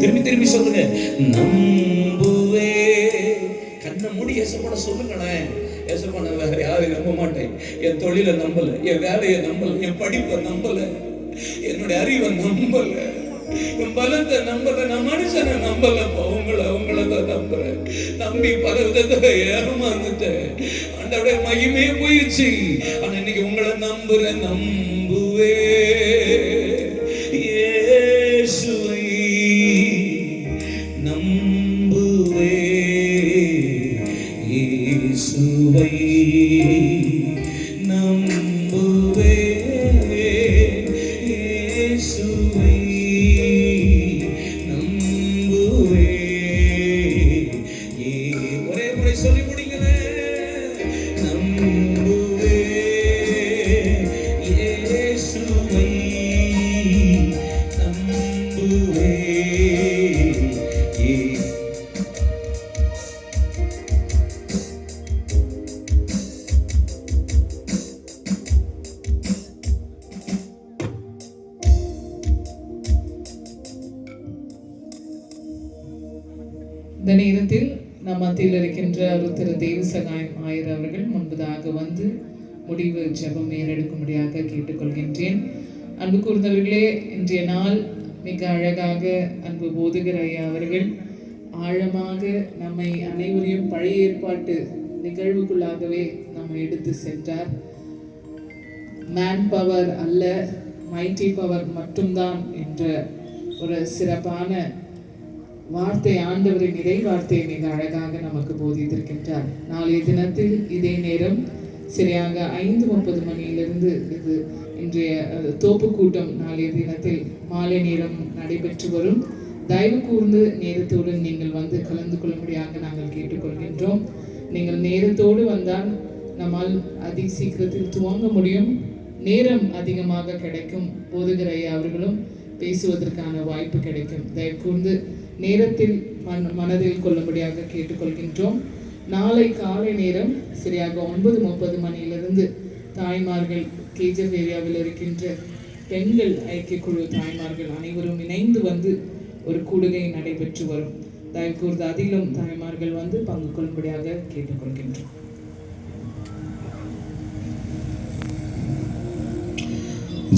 திரும்பி திரும்பி சொல்லுங்க. நம்புவே. கண்ணை மூடி ஏசப்பட சொல்லுங்களேன். ஏசப்பா நான் வேற யாரையும் நம்ப மாட்டேன். என் தொழிலை நம்பல என் வேலையை நம்பல என் படிப்பை நம்பல என்னுடைய அறிவை நம்பல என் பலத்தை நம்பல நான் மனுஷனை நம்பலப்பா உங்களை உங்களை தான் நம்புறேன். நம்பி பல விதத்தை ஏமாந்துட்டேன். ஆண்டவருடைய மகிமையே போயிடுச்சு ஆனா இன்னைக்கு உங்களை நம்புறேன். நம்புவே. நம்புவே இயேசுவை. நம்புவே இயேசுவை. நம்புவே. ஏ- ஒரே முறை சொல்லி முடிங்களேன். நம்புவே இந்த நேரத்தில் நம் மத்தியில் இருக்கின்ற ஒரு திரு ஆயர் அவர்கள் முன்பதாக வந்து முடிவு ஜெபம் ஏறெடுக்கும்படியாக கேட்டுக்கொள்கின்றேன். அன்பு கூர்ந்தவர்களே இன்றைய நாள் மிக அழகாக அன்பு போதுகர் ஐயா அவர்கள் ஆழமாக நம்மை அனைவரையும் பழைய ஏற்பாட்டு நிகழ்வுக்குள்ளாகவே நம்ம எடுத்து சென்றார். மேன் பவர் அல்ல மைட்டி பவர் மட்டும்தான் என்ற ஒரு சிறப்பான வார்த்தை ஆண்டவரின் இறை வார்த்தை மிக அழகாக நமக்கு போதித்திருக்கின்றார். நாளைய தினத்தில் இதே நேரம் சரியாக ஐந்து முப்பது மணியிலிருந்து இது இன்றைய தோப்பு கூட்டம் நாளைய தினத்தில் மாலை நேரம் நடைபெற்று வரும். தயவு கூர்ந்து நேரத்துடன் நீங்கள் வந்து கலந்து கொள்ளும்படியாக நாங்கள் கேட்டுக்கொள்கின்றோம். நீங்கள் நேரத்தோடு வந்தால் நம்மால் அதி சீக்கிரத்தில் துவங்க முடியும். நேரம் அதிகமாக கிடைக்கும். போதுகிற அவர்களும் பேசுவதற்கான வாய்ப்பு கிடைக்கும். தயவு கூர்ந்து நேரத்தில் மன் மனதில் கொள்ளும்படியாக கேட்டுக்கொள்கின்றோம். நாளை காலை நேரம் சரியாக ஒன்பது முப்பது மணியிலிருந்து தாய்மார்கள் கேஜப் ஏரியாவில் இருக்கின்ற பெண்கள் ஐக்கிய குழு தாய்மார்கள் அனைவரும் இணைந்து வந்து ஒரு கூடுகை நடைபெற்று வரும். தயவு கூர்ந்து அதிலும் தாய்மார்கள் வந்து பங்கு கொள்ளும்படியாக கேட்டுக்கொள்கின்றோம்.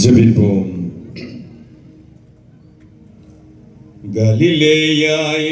ஜெபிப்போம். ഗലിലേയായി